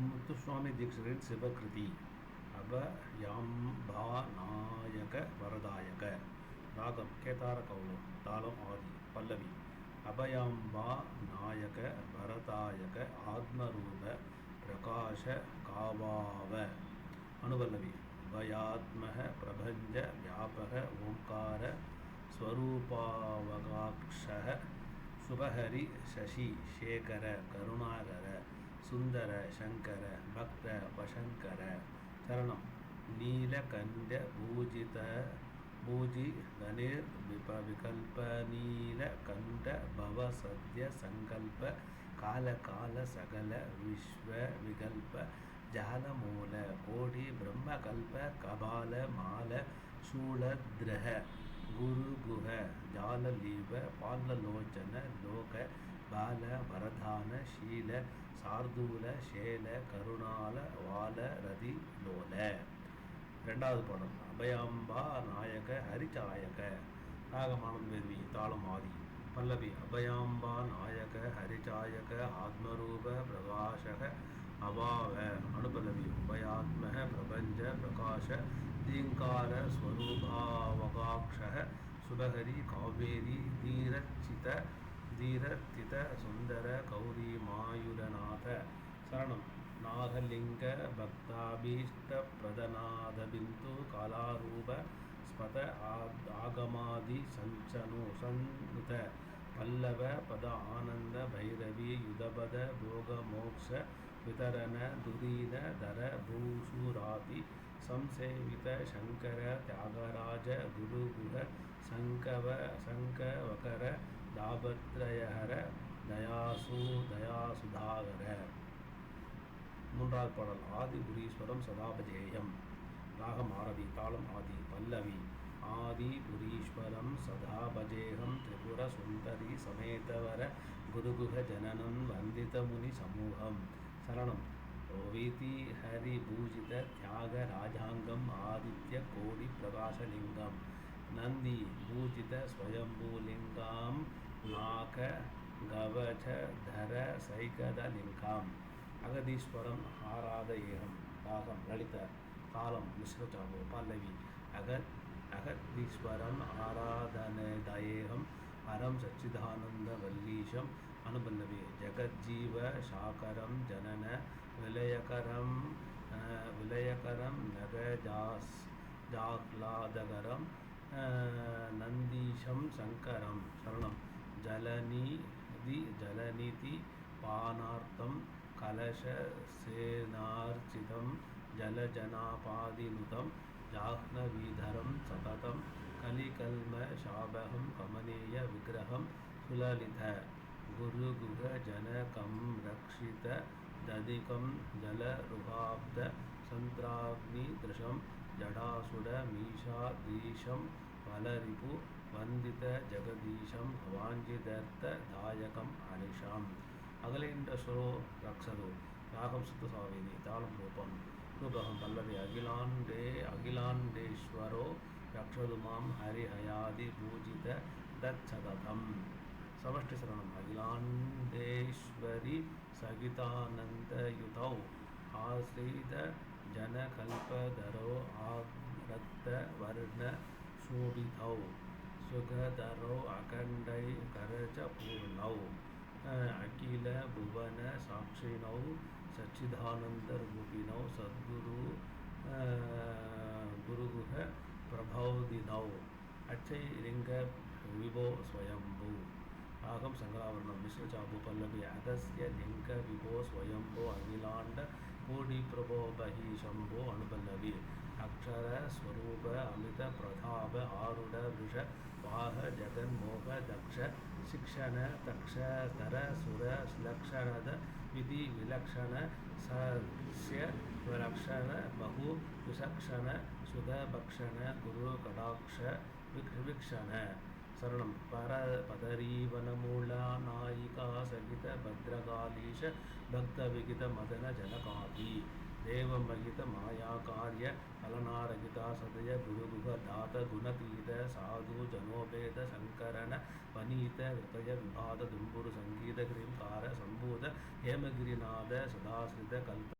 முத்துசுவாமி தீட்சிதரின் சிவகிருதி. அபயாம்பாநாயக வரதாயக. ராகம் கேதார கௌலம் தாளம் ஆதி பல்லவி. அபயாம்பா நாயக வரதாயக ஆத்மரூப பிரகாஷ காவாவ. அனுபல்லவி அபயாத்மக பிரபஞ்ச வியாபக ஓங்கார ஸ்வரூபாவகாட்ச சுபஹரி சசி சேகர கருணாகர. சுந்தர சங்கர பக்த வசங்கர சரணம் நீலகண்ட பூஜித பூஜி கணேர் விப விகல்ப நீலகண்ட பவ சத்ய சங்கல்ப கால கால சகல விஸ்வ விகல்ப ஜாலமூல கோடி பிரம்மகல்ப கபால மால சூழத்ரஹ குரு குஹ ஜாலலீப பாலலோச்சன லோக பால வரதான ஷீல சார்தூல ஷேல கருணால வால ரதி லோல. ரெண்டாவது படம் அபயாம்பா நாயக ஹரிச்சாயக ராகமானம் வேர்வி தாளம் ஆதி. பல்லவி அபயாம்பா நாயக ஹரிச்சாயக ஆத்மரூப பிரகாஷக அபாவ. அனுபல்லவி உபயாத்மக பிரபஞ்ச பிரகாஷ தீங்கார ஸ்வரூபாவகாட்சக சுபஹரி காவேரி தீரச்சித தீரத்தித சுந்தர கௌரி மாயுரநாத சரணம். நாகலிங்க பக்தாபீஷ்ட பிரதநாத பிந்து கலாரூப ஸ்பத ஆகமாதி சஞ்சனு சன்னுத பல்லவ பத ஆனந்த பைரவி யுதபத போக மோக்ஷ விதரண துரீத தர பூஷூராதி சம்சேவித சங்கர தியாகராஜ குருகுர சங்கவ சங்கவகர தாபத்ரயஹர தயாசு தயாசுதாகர. மூன்றாவது பாடல் ஆதி புரீஸ்வரம் சதாபஜேயம் ராகம் ஆரவி தாளம் ஆதி பல்லவி. ஆதி புரீஸ்வரம் சதாபஜேகம் திரிபுர சுந்தரி சமேதவர குருகுக ஜனனம் வந்தித முனி சமூகம் சரணம். ஓவிதி ஹரிபூஜித தியாக ராஜாங்கம் ஆதித்ய கோடி பிரகாசலிங்கம் நந்தி பூஜித ஸ்வயம்பூலிங்காம் நாக கவச தர சைகதலிங்காம். அகதீஸ்வரம் ஆராத ஏகம் ராகம் லலித காலம் மிஸ்ரச்சாபு பல்லவி. அகத் அகதீஸ்வரம் ஆராதனதயேகம் அறம் சச்சிதானந்த வல்லீஷம் அனுபல்லவி ஜெகஜீவ சாகரம் ஜனன விலயகரம் விலயகரம் நகஜாஸ் ஜாஹ்லாதகரம் नन्दीशं शङ्करं जलनी जलनीति पाना कलश सेनार्चित जलनीति पानार्थं सतत कलिकलम जाह्नवीधरं सततं विग्रह कमनीयविग्रहं गुरगुह गुरुगुहजनकं रक्षित दधिकं जलरुहाब्दसन्त्राग्निदृशं జడాసుడ మీషా దీశం వలరిపు వందిత జగదీశం భవాంజిదర్త దాయకం అనిషాం అగలేంట స్వరో రక్షలు రాగం సుత్త సావేది తాళం రూపం. రూపకం పల్లవి అఖిలాండే అఖిలాండేశ్వరో రక్షదు మాం హరిహయాది పూజిత దచ్చదం సమష్టి శరణం అఖిలాండేశ్వరి సగితానందయుతౌ ఆశ్రీత ஜனகல்பதரோ ஆரத்த வர்ண சூடிதௌ சுகதரோ அகண்டை கரஜ பூர்ணௌ அகில புவன சாட்சிணௌ சச்சிதானந்த ரூபிணௌ சத்குரு குருகுக பிரபோதிதௌ அச்சை லிங்க விபோ ஸ்வயம்பு ஆகம் சங்கராவரணம் விஷ்ணுஜாபு பல்லவி அகஸ்ய லிங்க விபோ ஸ்வயம்பு அகிலாண்ட கோடிபிரபோபகி சம்போ அனுபல்லவி அக்ஷர ஸ்வரூப அமித பிரதாப ஆருட விஷ வாக ஜெகன்மோக தக்ஷ சிக்ஷண தக்ஷ தர சுர லக்ஷணத விதி விலக்ஷண சஸ்ய விலக்ஷண பகு விசக்ஷண சுதபக்ஷண குரு கடாட்ச விக்ஷண சரணம். பர பதரீவனமூலா நாயிகா சகித பத்ரகாலீஷ பக்த விகித மதன ஜனகாதி. தேவம் மகித மாயா காரிய கலனாரகிதா சதய குருகுக தாத குணதீத சாது ஜனோபேத சங்கரண பனீத ஹிருதய விபாத தும்புரு சங்கீத கிரீம் கார சம்பூத ஹேமகிரிநாத சதாசிரித கல்ப